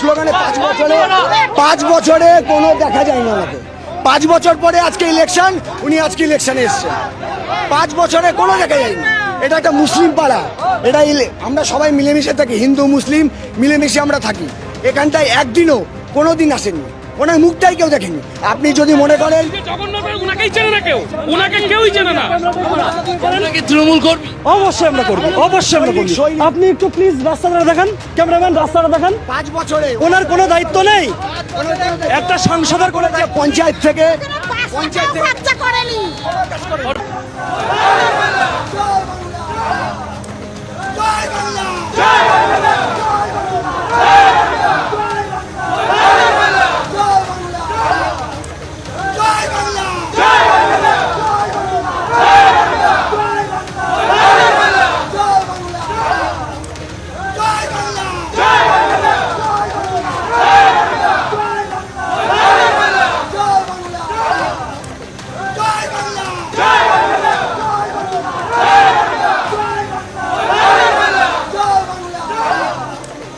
স্লোগানে পাঁচ বছরে পাঁচ বছরে কোনো দেখা যায় না ওনাকে পাঁচ বছর পরে আজকে ইলেকশন উনি আজকে ইলেকশনে এসছেন। পাঁচ বছরে কোনো দেখা যায়নি। এটা একটা মুসলিম পাড়া। এটা আমরা সবাই মিলেমিশে থাকি, হিন্দু, মুসলিম, মিলেমিশে আমরা থাকি। এখানটায় একদিনও কোনো দিন আসেননি। ওনার মুখটাই কেউ দেখেনি। আপনি যদি মনে করেন তৃণমূল অবশ্যই আমরা করব অবশ্যই আপনি একটু প্লিজ দেখান রাস্তাটা পাঁচ বছরে। ওনার কোনো দায়িত্ব নেই। একটা পঞ্চায়েত থেকে পঞ্চায়েত থেকে